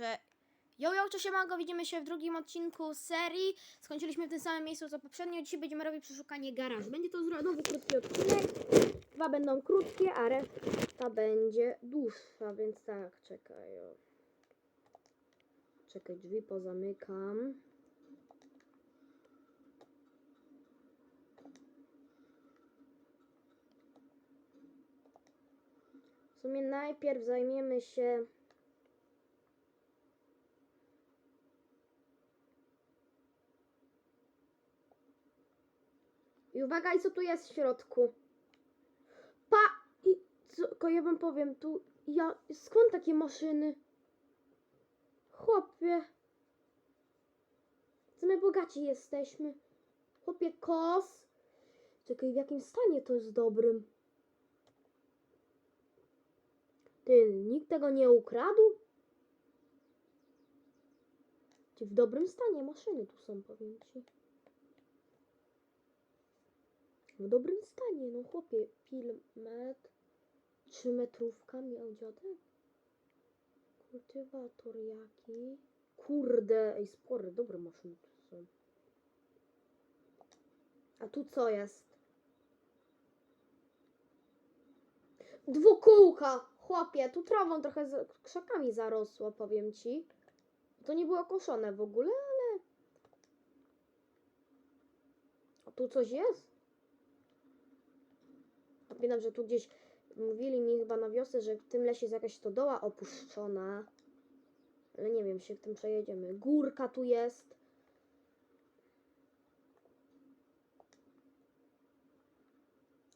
Także yo, cześć, siemanko, widzimy się w drugim odcinku serii. Skończyliśmy w tym samym miejscu co poprzednio. Dzisiaj będziemy robić przeszukanie garażu. Będzie to znowu krótki odcinek. Dwa będą krótkie, a reszta będzie dłuższa, więc tak, czekaj. O. Czekaj, drzwi pozamykam. W sumie najpierw zajmiemy się I uwaga, i co tu jest w środku? Pa! I co, ja wam powiem, tu ja, skąd takie maszyny? Chłopie. Co my bogaci jesteśmy. Chłopie, kos. Czekaj, w jakim stanie to jest dobrym? Ty, nikt tego nie ukradł? Czy w dobrym stanie maszyny tu są, powiem ci. W dobrym stanie, no chłopie, filmet, trzy metrówka miał dziadek. Kultywator jaki. Kurde, ej, spory, dobre maszyny tu są. A tu co jest? Dwukółka! Chłopie, tu trawą trochę z krzakami zarosło, powiem ci. To nie było koszone w ogóle, ale... A tu coś jest? Pamiętam, że tu gdzieś mówili mi chyba na wiosce, że w tym lesie jest jakaś stodoła opuszczona. Ale nie wiem, się tym przejedziemy. Górka tu jest.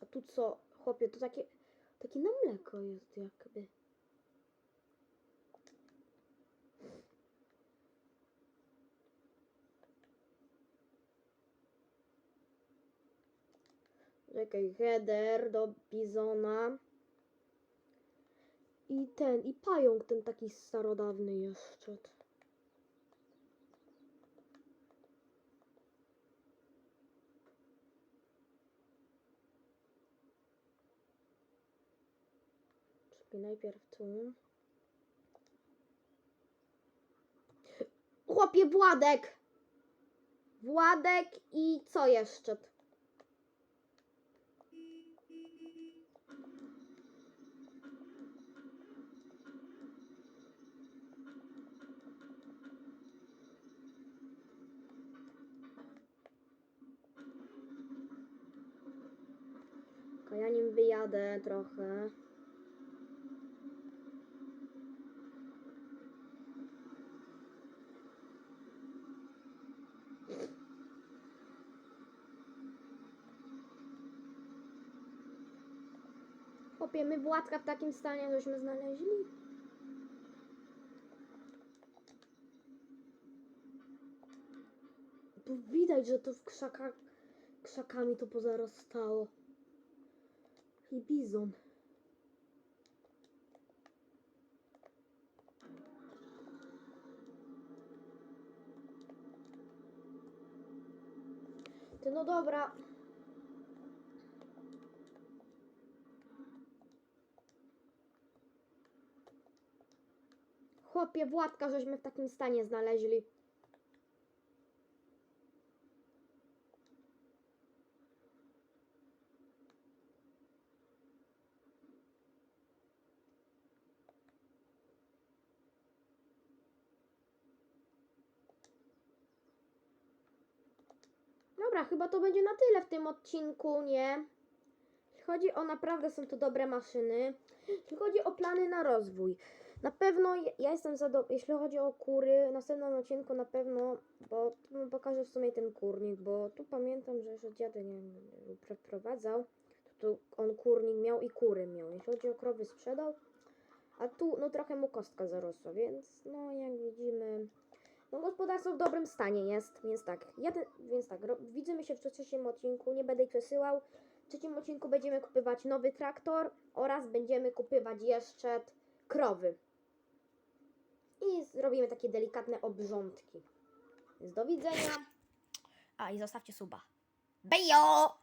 A tu co? Chłopie, to takie, takie na mleko jest jakby. Czekaj, header do bizona. I ten, i pająk ten taki starodawny jeszcze. Czekaj, najpierw tu. Chłopie, Władek! Władek i co jeszcze? Wyjadę trochę. Chłopie, my Władka w takim stanie żeśmy znaleźli? Tu widać, że to w krzakach, krzakami to pozarastało. I bizon. Ty no dobra. Chłopie, Władka żeśmy w takim stanie znaleźli. Dobra, chyba to będzie na tyle w tym odcinku, nie? Chodzi o naprawdę są to dobre maszyny. Jeśli chodzi o plany na rozwój. Na pewno ja jestem zadowolona, jeśli chodzi o kury, w następnym odcinku na pewno, bo tu pokażę w sumie ten kurnik, bo tu pamiętam, że jeszcze dziady nie przeprowadzał, to tu on kurnik miał i kury miał. Jeśli chodzi o krowy sprzedał, a tu no trochę mu kostka zarosła, więc no jak widzimy, gospodarstwo w dobrym stanie jest, więc tak, więc tak, widzimy się w trzecim odcinku, nie będę ich przesyłał. W trzecim odcinku będziemy kupywać nowy traktor oraz będziemy kupywać jeszcze krowy. I zrobimy takie delikatne obrządki. Więc do widzenia. A i zostawcie suba. Bejo!